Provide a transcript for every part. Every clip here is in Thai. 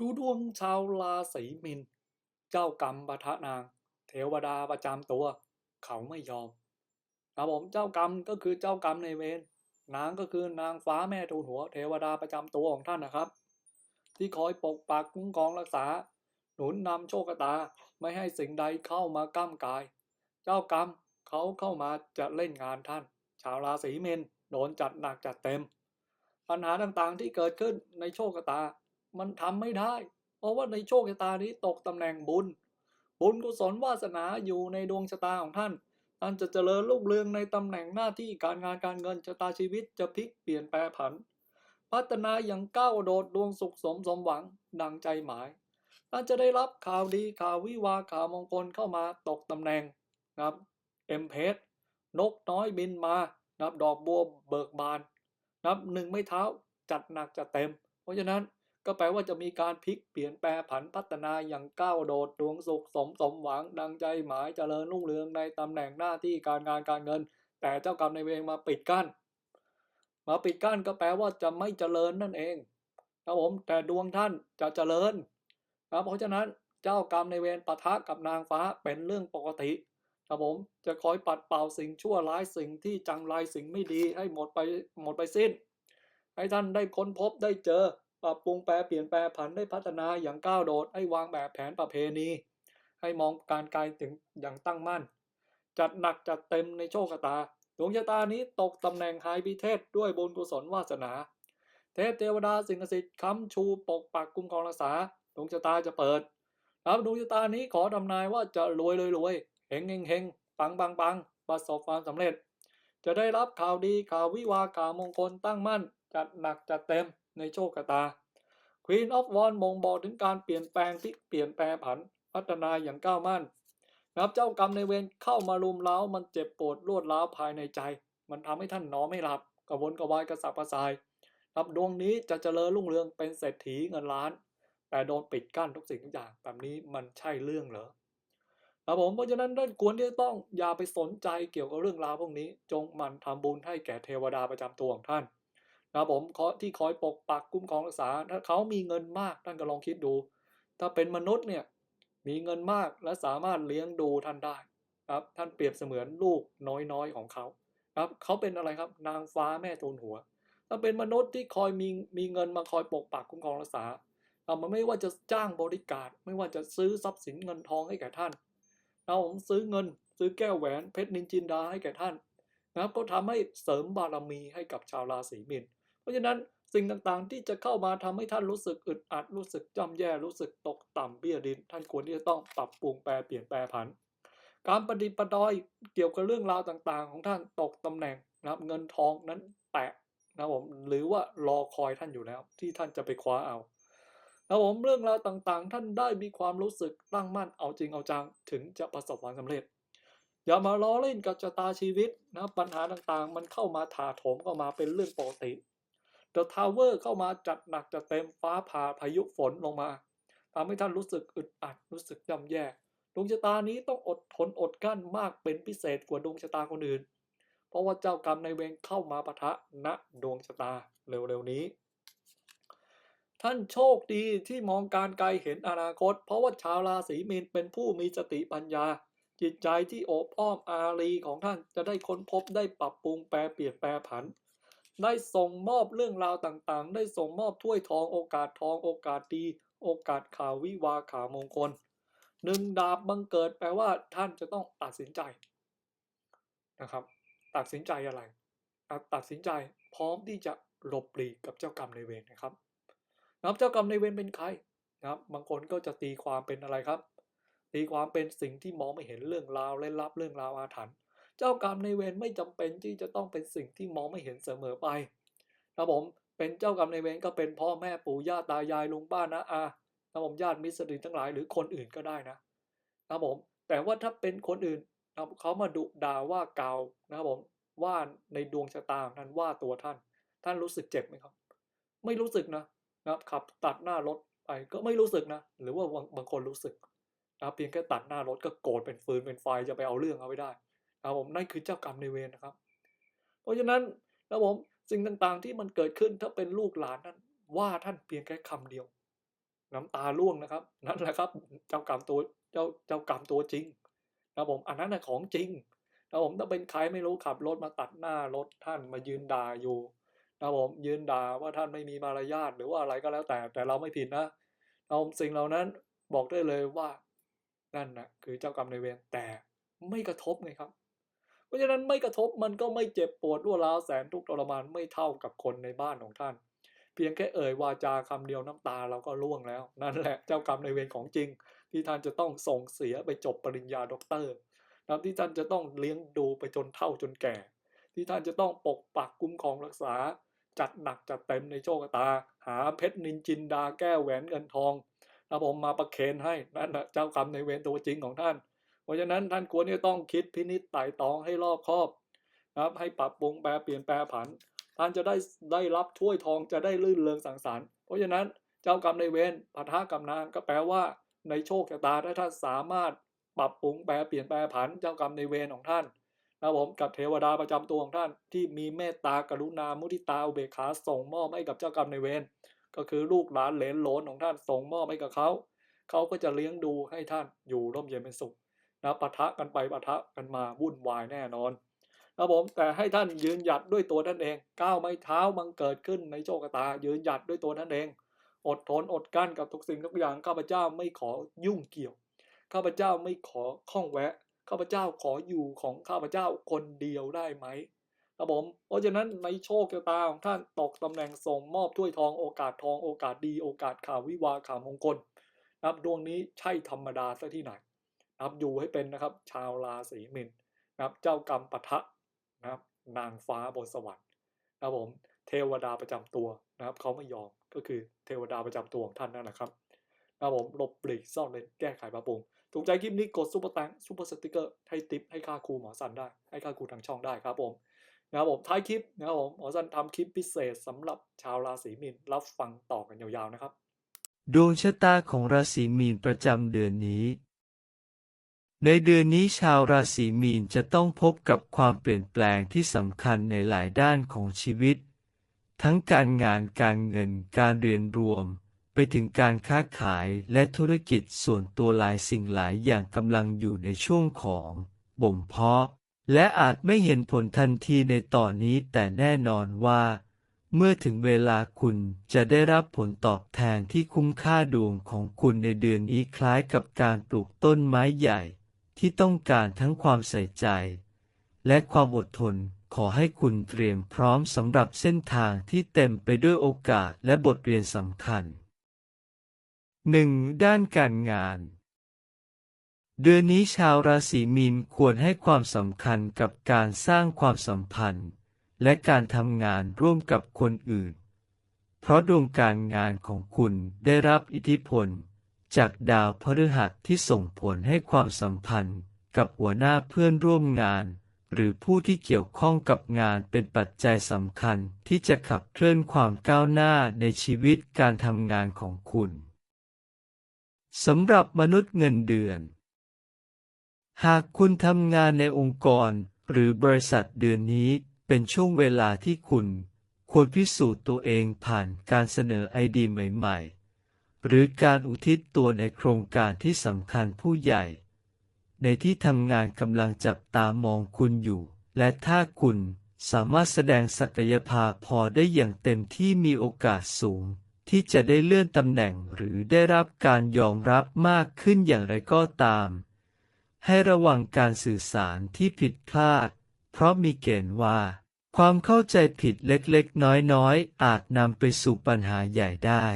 ดูดวงชาวราศีมินเจ้ากรรมปะทะนาง เทวดาประจำตัว เขาไม่ยอมครับผมเจ้ากรรมก็คือเจ้ากรรมในเวรนางก็คือนางฟ้าแม่ทูลหัว เทวดาประจำตัวของท่านนะครับ ที่คอยปกปักคุ้มครองรักษา หนุนนำโชคชะตาไม่ให้สิ่งใดเข้ามาก้ำกาย เจ้ากรรมเขาเข้ามาจะเล่นงานท่าน ชาวราศีมินโดนจัดหนักจัดเต็ม ปัญหาต่างๆที่เกิดขึ้นในโชคชะตา มันทำไม่ได้ เพราะว่าในโชคชะตานี้ตกตำแหน่งบุญ บุญกุศลวาสนาอยู่ในดวงชะตาของท่านท่านจะเจริญรุ่งเรืองในตำแหน่งหน้าที่การงานการเงินชะตาชีวิตจะพลิกเปลี่ยนแปลผัน พัฒนาอย่างก้าวโดดดวงสุขสมสมหวังดังใจหมายท่านจะได้รับข่าวดีข่าววิวาข่าวมงคลเข้ามาตกตำแหน่งนะครับเอ็มเพสนกน้อยบินมานับดอกบัวเบิกบาน นับหนึ่งไม่เท้าจัดหนักจัดเต็ม เพราะฉะนั้น ก็แปลว่าจะมีการพลิกเปลี่ยนแปลผันพัฒนาอย่างก้าวโดดดวงสุขสมสมหวังดังใจหมายเจริญรุ่งเรืองในตำแหน่งหน้าที่การงานการเงิน แต่เจ้ากรรมในเวรมาปิดกั้น มาปิดกั้นก็แปลว่าจะไม่เจริญนั่นเองครับผมแต่ดวงท่านจะเจริญครับเพราะฉะนั้นเจ้ากรรมในเวรปะทะกับนางฟ้าเป็นเรื่องปกติครับผมจะคอยปัดเป่าสิ่งชั่วร้ายสิ่งที่จังไรสิ่งไม่ดีให้หมดไปหมดไปสิ้น ให้ท่านได้ค้นพบได้เจอ ปรับปรุงแปลเปลี่ยนแปลผันได้พัฒนาอย่างก้าวโดด ให้วางแบบแผนประเพณี ให้มองการไกลถึงอย่างตั้งมั่น จัดหนักจัดเต็มในโชคชะตาดวงชะตานี้ตกตำแหน่งไฮพิเทศด้วยบุญกุศลวาสนา เทพเทวดาสิ่งศักดิ์สิทธิ์ค้ำชูปกปักคุ้มครองรักษาดวงชะตาจะเปิดครับดวงชะตานี้ขอทำนายว่าจะรวยเลยรวยเฮงเฮงเฮงปังปังปังประสบความสำเร็จ จะได้รับข่าวดีข่าววิวาข่าวมงคลตั้งมั่น จัดหนักจัดเต็มในโชคตา Queen of Wands บ่งบอกถึงการเปลี่ยนแปลงที่เปลี่ยนแปลผันพัฒนาอย่างก้าวมั่นนับเจ้ากรรมในเวรเข้ามารุมเร้ามันเจ็บปวดรวดร้าวภายในใจ มันทำให้ท่านนอนไม่หลับกระวนกระวายกระสับกระส่ายครับดวงนี้จะเจริญรุ่งเรืองเป็นเศรษฐีเงินล้าน แต่โดนปิดกั้นทุกสิ่งทุกอย่างแบบนี้มันใช่เรื่องเหรอครับผมเพราะฉะนั้นท่านควรที่จะต้องอย่าไปสนใจเกี่ยวกับเรื่องราวพวกนี้ จงหมั่นทำบุญให้แก่เทวดาประจำตัวของท่าน นะครับผมที่คอยปกปักคุ้มครองรักษา ถ้าเขามีเงินมากท่านก็ลองคิดดู ถ้าเป็นมนุษย์เนี่ยมีเงินมากและสามารถเลี้ยงดูท่านได้ครับท่านเปรียบเสมือนลูกน้อยๆของเขาครับเขาเป็นอะไรครับนางฟ้าแม่ทูลหัว ถ้าเป็นมนุษย์ที่คอยมีมีเงินมาคอยปกปักคุ้มครองรักษาเอามันไม่ว่าจะจ้างบริการ ไม่ว่าจะซื้อทรัพย์สินเงินทองให้แก่ท่านเอาผมซื้อเงิน ซื้อแก้วแหวนเพชรนินจินดาให้แก่ท่านนะครับก็ทำให้เสริมบารมีให้กับชาวราศีมีน เพราะฉะนั้นสิ่งต่างๆ ที่จะเข้ามาทำให้ท่านรู้สึกอึดอัดรู้สึกจำแย่รู้สึกตกต่ำเบี้ยดิน ท่านควรที่จะต้องปรับปรุงแปลเปลี่ยนแปลผัน การปฏิปดอยเกี่ยวกับเรื่องราวต่างๆ ของท่านตกตำแหน่งนะครับเงินทองนั้นแตะนะครับผมหรือว่ารอคอยท่านอยู่แล้ว ที่ท่านจะไปคว้าเอานะครับผมเรื่องราวต่างๆ ท่านได้มีความรู้สึกตั้งมั่นเอาจริงเอาจังถึงจะประสบความสำเร็จ อย่ามาล้อเล่นกับชะตาชีวิตนะปัญหาต่างๆ มันเข้ามาถาโถมเข้ามาเป็นเรื่องปกติ The Tower เข้ามาจัดหนักจัดเต็มฟ้าผ่าพายุฝนลงมาทำให้ท่านรู้สึกอึดอัดรู้สึกย่ำแย่ดวงชะตานี้ต้องอดทนอดกลั้นมากเป็นพิเศษกว่าดวงชะตาคนอื่น เพราะว่าเจ้ากรรมในเวรเข้ามาปะทะณดวงชะตาเร็วๆนี้ ท่านโชคดีที่มองการไกลเห็นอนาคต เพราะว่าชาวราศีมีนเป็นผู้มีสติปัญญา จิตใจที่โอบอ้อมอารีของท่านจะได้ค้นพบได้ปรับปรุงแปลเปลี่ยนแปลผัน ได้ส่งมอบเรื่องราวต่างๆ ได้ส่งมอบถ้วยทองโอกาสทองโอกาสดี โอกาสข่าววิวาข่าวมงคลหนึ่งดาบบังเกิดแปลว่าท่านจะต้องตัดสินใจนะครับ ตัดสินใจอะไร ตัดสินใจพร้อมที่จะหลบหลีกกับเจ้ากรรมในเวรนะครับนะครับเจ้ากรรมในเวรเป็นใครนะครับ บางคนก็จะตีความเป็นอะไรครับ ตีความเป็นสิ่งที่มองไม่เห็นเรื่องราวและลับเรื่องราวอาถรรพ์ เจ้ากรรมในเวรไม่จำเป็นที่จะต้องเป็นสิ่งที่มองไม่เห็นเสมอไปครับผมเป็นเจ้ากรรมในเวรก็เป็นพ่อแม่ปู่ย่าตายายลุงป้านะอาครับผมญาติมิตรสนิททั้งหลายหรือคนอื่นก็ได้นะครับผมแต่ว่าถ้าเป็นคนอื่นนะเขามาดุด่าว่ากล่าวนะครับผมว่าในดวงชะตาของท่านว่าตัวท่าน ท่านรู้สึกเจ็บไหมครับ ไม่รู้สึกนะนะครับขับตัดหน้ารถไปก็ไม่รู้สึกนะ หรือว่าบางคนรู้สึกนะเพียงแค่ตัดหน้ารถก็โกรธเป็นฟืนเป็นไฟจะไปเอาเรื่องเอาไว้ได้นะ ครับผมนั่นคือเจ้ากรรมในเวรนะครับ เพราะฉะนั้นนะครับผมสิ่งต่างๆที่มันเกิดขึ้นถ้าเป็นลูกหลานนั้น ว่าท่านเพียงแค่คำเดียว น้ำตาร่วงนะครับ นั่นแหละครับ เจ้ากรรมตัวเจ้าเจ้ากรรมตัวจริงนะผมอันนั้นนะของจริงนะผมถ้าเป็นใครไม่รู้ขับรถมาตัดหน้ารถท่านมายืนด่าอยู่นะผมยืนด่าว่าท่านไม่มีมารยาทหรือว่าอะไรก็แล้วแต่แต่เราไม่ผิดนะเราสิ่งเหล่านั้นบอกได้เลยว่านั่นนะคือเจ้ากรรมในเวรแต่ไม่กระทบไงครับ เพราะฉะนั้นไม่กระทบมันก็ไม่เจ็บปวดรัวร้าวแสนทุกทรมานไม่เท่ากับคนในบ้านของท่าน เพียงแค่เอ่ยวาจาคำเดียวน้ำตาเราก็ร่วงแล้ว นั่นแหละเจ้ากรรมในเวรของจริง ที่ท่านจะต้องส่งเสียไปจบปริญญาด็อกเตอร์นะที่ท่านจะต้องเลี้ยงดูไปจนเฒ่าจนแก่ ที่ท่านจะต้องปกปักคุ้มครองรักษา จัดหนักจัดเต็มในโชคตา หาเพชรนินจินดาแก้วแหวนเงินทองนะผมมาประเคนให้นั่นแหละเจ้ากรรมในเวรตัวจริงของท่าน ราะฉะนั้นท่านควรที่จะต้องคิดพินิจไต่ตองให้รอบคอบนะครับ ให้ปรับปรุงแปลเปลี่ยนแปลผัน ท่านจะได้ได้รับถ้วยทองจะได้ลื่นเริงสังสรรค์เพราะฉะนั้นเจ้ากรรมในเวรปะทะกับนางก็แปลว่า ในโชคชะตาถ้าท่านสามารถปรับปรุงแปลเปลี่ยนแปลผันเจ้ากรรมในเวรของท่านนะผมกับเทวดาประจำตัวของท่านที่มีเมตตากรุณามุทิตาอุเบกขาส่งมอบให้กับเจ้ากรรมในเวรก็คือลูกหลานเหลนหลนของท่านส่งมอบให้กับเขาเขาก็จะเลี้ยงดูให้ท่านอยู่ร่มเย็นเป็นสุข นะปะทะกันไปปะทะกันมาวุ่นวายแน่นอนครับผมแต่ให้ท่านยืนหยัดด้วยตัวท่านเองก้าวไม้เท้ามันเกิดขึ้นในโชคชะตา ยืนหยัดด้วยตัวท่านเอง อดทนอดกั้นกับทุกสิ่งทุกอย่างข้าพเจ้าไม่ขอยุ่งเกี่ยวข้าพเจ้าไม่ขอข้องแวะข้าพเจ้าขออยู่ของข้าพเจ้าคนเดียวได้ไหมครับผมเพราะฉะนั้นในโชคชะตาของท่านตกตำแหน่งส่งมอบถ้วยทองโอกาสทองโอกาสดีโอกาสข่าววิวาข่าวมงคลนะครับดวงนี้ใช่ธรรมดาซะที่ไหน นะครับอยู่ให้เป็นนะครับ ชาวราศีมินนะครับ เจ้ากรรมปะทะนะครับ นางฟ้าบนสวรรค์นะครับผมเทวดาประจำตัวนะครับเขาไม่ยอมก็คือเทวดาประจำตัวของท่านนั่นแหละครับนะครับผมหลบหลีกซ่อนเร้นแก้ไขปรับปรุงถูกใจคลิปนี้กดซุปเปอร์แตงซุปเปอร์สติกเกอร์ให้ติปให้ค่าครูหมอสันได้ ให้ค่าครูทางช่องได้ครับผมนะครับผมท้ายคลิปนะครับผมหมอสันทำคลิปพิเศษสำหรับชาวราศีมีนรับฟังต่อกันยาวๆนะครับ ดวงชะตาของราศีมีนประจำเดือนนี้ ในเดือนนี้ชาวราศีมีนจะต้องพบกับความเปลี่ยนแปลงที่สำคัญในหลายด้านของชีวิต ทั้งการงานการเงินการเรียนรวม ไปถึงการค้าขายและธุรกิจส่วนตัวหลายสิ่งหลายอย่างกำลังอยู่ในช่วงของบ่มเพาะ และอาจไม่เห็นผลทันทีในตอนนี้แต่แน่นอนว่า เมื่อถึงเวลาคุณจะได้รับผลตอบแทนที่คุ้มค่าดวงของคุณในเดือนนี้คล้ายกับการปลูกต้นไม้ใหญ่ ที่ต้องการทั้งความใส่ใจ และความอดทนขอให้คุณเตรียมพร้อมสำหรับเส้นทางที่เต็มไปด้วยโอกาสและบทเรียนสำคัญ 1. ด้านการงาน เดือนนี้ชาวราศีมีนควรให้ความสำคัญกับการสร้างความสัมพันธ์ และการทำงานร่วมกับคนอื่น เพราะดวงการงานของคุณได้รับอิทธิพล จากดาวพฤหัสที่ส่งผลให้ความสัมพันธ์กับหัวหน้าเพื่อนร่วมงาน หรือผู้ที่เกี่ยวข้องกับงานเป็นปัจจัยสำคัญที่จะขับเคลื่อนความก้าวหน้าในชีวิตการทำงานของคุณสำหรับมนุษย์เงินเดือน หากคุณทำงานในองค์กรหรือบริษัทเดือนนี้เป็นช่วงเวลาที่คุณ ควรพิสูจน์ตัวเองผ่านการเสนอไอเดียใหม่ ๆ หรือการอุทิศตัวในโครงการที่สำคัญผู้ใหญ่ ในที่ทำงานกำลังจับตามองคุณอยู่ และถ้าคุณสามารถแสดงศักยภาพพอได้อย่างเต็มที่มีโอกาสสูง ที่จะได้เลื่อนตำแหน่งหรือได้รับการยอมรับมากขึ้นอย่างไรก็ตาม ให้ระวังการสื่อสารที่ผิดพลาด เพราะมีเกณฑ์ว่า ความเข้าใจผิดเล็กๆ น้อยๆอาจนำไปสู่ปัญหาใหญ่ได้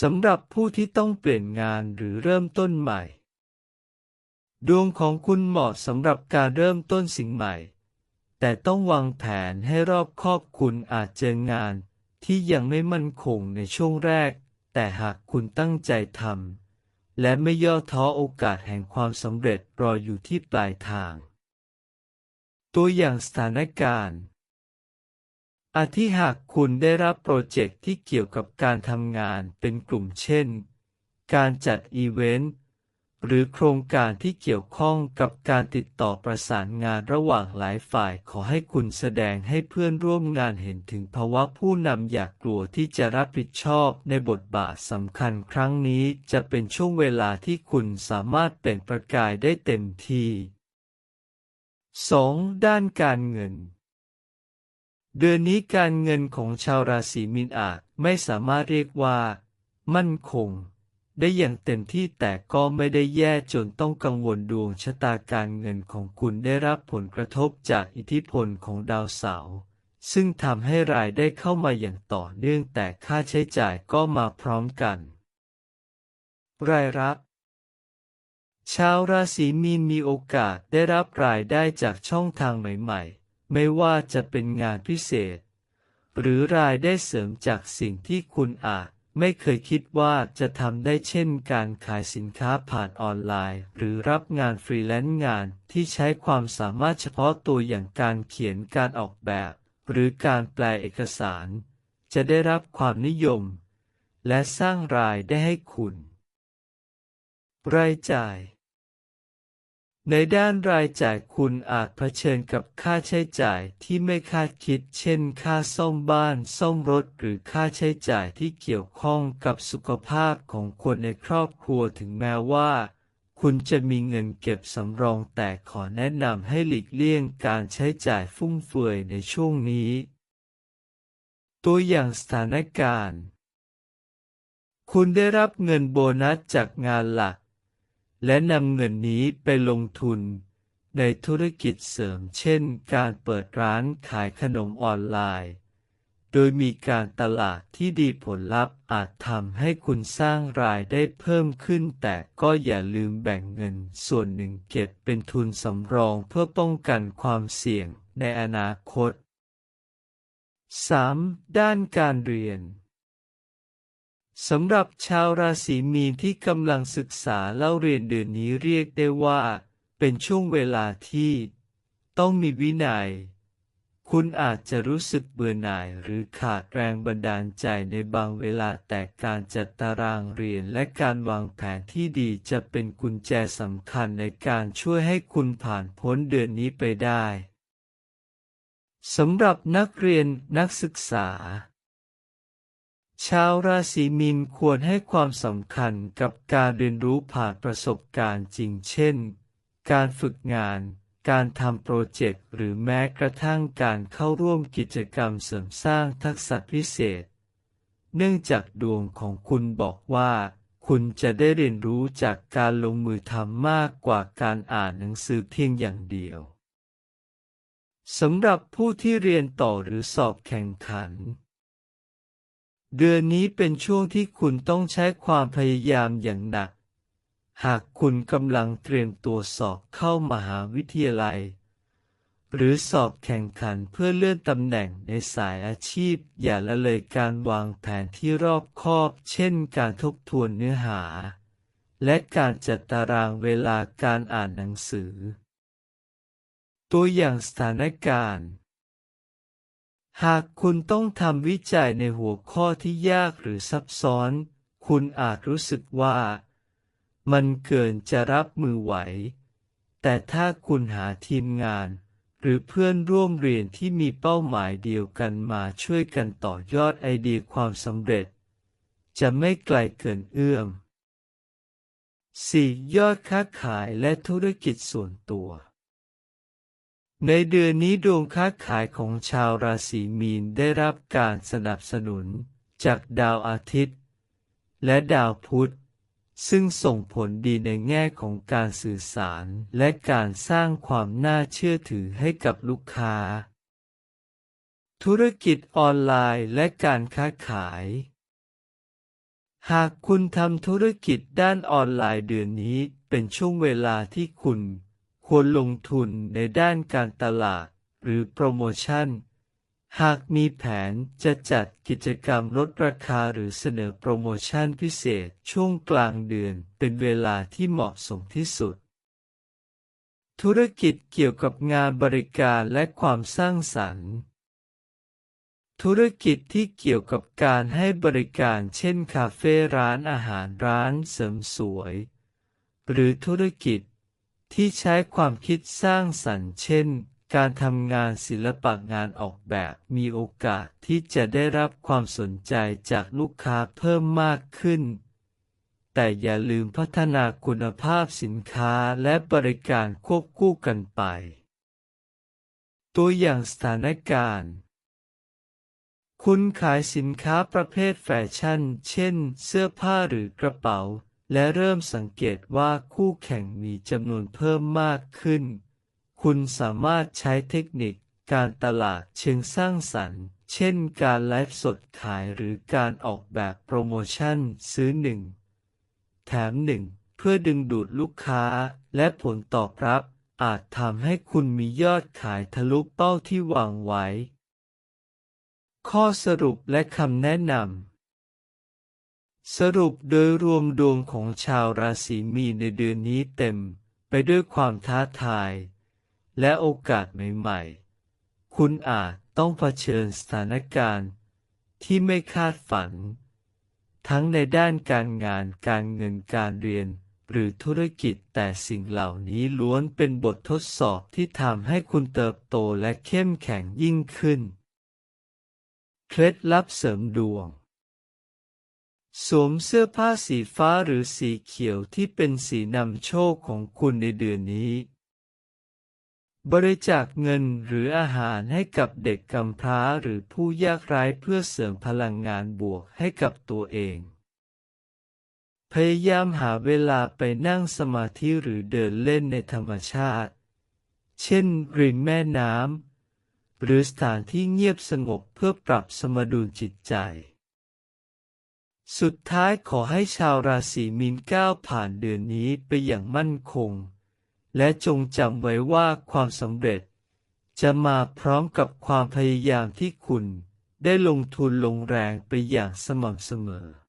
สำหรับผู้ที่ต้องเปลี่ยนงานหรือเริ่มต้นใหม่ ดวงของคุณเหมาะสำหรับการเริ่มต้นสิ่งใหม่ แต่ต้องวางแผนให้รอบคอบคุณอาจเจองานที่ยังไม่มั่นคงในช่วงแรก แต่หากคุณตั้งใจทำและไม่ย่อท้อโอกาสแห่งความสำเร็จรออยู่ที่ปลายทาง ตัวอย่างสถานการณ์ อาทิหากคุณได้รับโปรเจกต์ที่เกี่ยวกับการทำงานเป็นกลุ่มเช่น การจัดอีเวนต์ หรือโครงการที่เกี่ยวข้องกับการติดต่อประสานงานระหว่างหลายฝ่ายขอให้คุณแสดงให้เพื่อนร่วมงานเห็นถึงภาวะผู้นำอยากกลัวที่จะรับผิดชอบในบทบาทสำคัญครั้งนี้จะเป็นช่วงเวลาที่คุณสามารถเปล่งประกายได้เต็มที่ 2. ด้านการเงิน เดือนนี้การเงินของชาวราศีมีนอาจไม่สามารถเรียกว่า มั่นคง ได้อย่างเต็มที่แต่ก็ไม่ได้แย่จนต้องกังวลดวงชะตาการเงินของคุณได้รับผลกระทบจากอิทธิพลของดาวเสาร์ซึ่งทำให้รายได้เข้ามาอย่างต่อเนื่องแต่ค่าใช้จ่ายก็มาพร้อมกัน รายรับชาวราศีมีนมีโอกาสได้รับรายได้จากช่องทางใหม่ๆ ไม่ว่าจะเป็นงานพิเศษ หรือรายได้เสริมจากสิ่งที่คุณอาจไม่เคยคิดว่าจะทำได้เช่นการขายสินค้าผ่านออนไลน์ หรือรับงานฟรีแลนซ์งานที่ใช้ความสามารถเฉพาะตัวอย่างการเขียนการออกแบบ หรือการแปลเอกสาร จะได้รับความนิยม และสร้างรายได้ให้คุณ รายจ่าย ในด้านรายจ่ายคุณอาจเผชิญกับค่าใช้จ่ายที่ไม่คาดคิด เช่น ค่าซ่อมบ้าน ซ่อมรถ หรือค่าใช้จ่ายที่เกี่ยวข้องกับสุขภาพของคนในครอบครัวถึงแม้ว่า คุณจะมีเงินเก็บสำรองแต่ขอแนะนำให้หลีกเลี่ยงการใช้จ่ายฟุ่มเฟือยในช่วงนี้ ตัวอย่างสถานการณ์ คุณได้รับเงินโบนัสจากงานหลัก และนำเงินนี้ไปลงทุน ในธุรกิจเสริมเช่นการเปิดร้านขายขนมออนไลน์ โดยมีการตลาดที่ดีผลลัพธ์อาจทำให้คุณสร้างรายได้เพิ่มขึ้น แต่ก็อย่าลืมแบ่งเงินส่วนหนึ่งเก็บเป็นทุนสำรองเพื่อป้องกันความเสี่ยงในอนาคต 3. ด้านการเรียน สำหรับชาวราศีมีนที่กำลังศึกษาเล่าเรียนเดือนนี้เรียกได้ว่า เป็นช่วงเวลาที่ ต้องมีวินัย คุณอาจจะรู้สึกเบื่อหน่ายหรือขาดแรงบันดาลใจในบางเวลาแต่การจัดตารางเรียนและการวางแผนที่ดีจะเป็นกุญแจสำคัญในการช่วยให้คุณผ่านพ้นเดือนนี้ไปได้สำหรับนักเรียนนักศึกษา ชาวราศีมีนควรให้ความสำคัญกับการเรียนรู้ผ่านประสบการณ์จริงเช่น การฝึกงาน การทำโปรเจกต์หรือแม้กระทั่งการเข้าร่วมกิจกรรมเสริมสร้างทักษะพิเศษ เนื่องจากดวงของคุณบอกว่า คุณจะได้เรียนรู้จากการลงมือทำมากกว่าการอ่านหนังสือเพียงอย่างเดียวสำหรับผู้ที่เรียนต่อหรือสอบแข่งขัน เดือนนี้เป็นช่วงที่คุณต้องใช้ความพยายามอย่างหนัก หากคุณกำลังเตรียมตัวสอบเข้ามหาวิทยาลัย หรือสอบแข่งขันเพื่อเลื่อนตำแหน่งในสายอาชีพ อย่าละเลยการวางแผนที่รอบคอบ เช่นการทบทวนเนื้อหา และการจัดตารางเวลาการอ่านหนังสือ ตัวอย่างสถานการณ์ หากคุณต้องทำวิจัยในหัวข้อที่ยากหรือซับซ้อน คุณอาจรู้สึกว่า มันเกินจะรับมือไหว แต่ถ้าคุณหาทีมงาน หรือเพื่อนร่วมเรียนที่มีเป้าหมายเดียวกันมาช่วยกันต่อยอดไอเดียความสำเร็จ จะไม่ไกลเกินเอื้อม 4. ยอดค้าขายและธุรกิจส่วนตัว ในเดือนนี้ดวงค้าขายของชาวราศีมีนได้รับการสนับสนุนจากดาวอาทิตย์ และดาวพุธ ซึ่งส่งผลดีในแง่ของการสื่อสารและการสร้างความน่าเชื่อถือให้กับลูกค้า ธุรกิจออนไลน์และการค้าขาย หากคุณทำธุรกิจด้านออนไลน์เดือนนี้เป็นช่วงเวลาที่คุณ ควรลงทุนในด้านการตลาดหรือโปรโมชั่น หากมีแผนจะจัดกิจกรรมลดราคาหรือเสนอโปรโมชั่นพิเศษช่วงกลางเดือนเป็นเวลาที่เหมาะสมที่สุด ธุรกิจเกี่ยวกับงานบริการและความสร้างสรรค์ธุรกิจที่เกี่ยวกับการให้บริการเช่น คาเฟ่ร้านอาหารร้านเสริมสวย หรือธุรกิจ ที่ใช้ความคิดสร้างสรรค์เช่น การทำงานศิลปะงานออกแบบ มีโอกาสที่จะได้รับความสนใจจากลูกค้าเพิ่มมากขึ้น แต่อย่าลืมพัฒนาคุณภาพสินค้าและบริการควบคู่กันไป ตัวอย่างสถานการณ์คุณขายสินค้าประเภทแฟชั่น เช่น เสื้อผ้าหรือกระเป๋า และเริ่มสังเกตว่าคู่แข่งมีจำนวนเพิ่มมากขึ้น คุณสามารถใช้เทคนิคการตลาดเชิงสร้างสรรค์ เช่นการไลฟ์สดขายหรือการออกแบบโปรโมชั่นซื้อหนึ่งแถมหนึ่งเพื่อดึงดูดลูกค้าและผลตอบรับ อาจทำให้คุณมียอดขายทะลุเป้าที่วางไว้ ข้อสรุปและคำแนะนำ สรุปโดยรวมดวงของชาวราศีมีในเดือนนี้เต็มไปด้วยความท้าทาย และโอกาสใหม่ๆ คุณอาจต้องเผชิญสถานการณ์ที่ไม่คาดฝัน ทั้งในด้านการงานการเงินการเรียน หรือธุรกิจแต่สิ่งเหล่านี้ล้วนเป็นบททดสอบที่ทำให้คุณเติบโตและเข้มแข็งยิ่งขึ้น เคล็ดลับเสริมดวง สวมเสื้อผ้าสีฟ้าหรือสีเขียวที่เป็นสีนำโชคของคุณในเดือนนี้ บริจาคเงินหรืออาหารให้กับเด็กกำพร้าหรือผู้ยากไร้เพื่อเสริมพลังงานบวกให้กับตัวเอง พยายามหาเวลาไปนั่งสมาธิหรือเดินเล่นในธรรมชาติ เช่นริมแม่น้ำหรือสถานที่เงียบสงบเพื่อปรับสมดุลจิตใจ สุดท้ายขอให้ชาวราศีมีนก้าวผ่านเดือนนี้ไปอย่างมั่นคง และจงจำไว้ว่าความสำเร็จ จะมาพร้อมกับความพยายามที่คุณ ได้ลงทุนลงแรงไปอย่างสม่ำเสมอ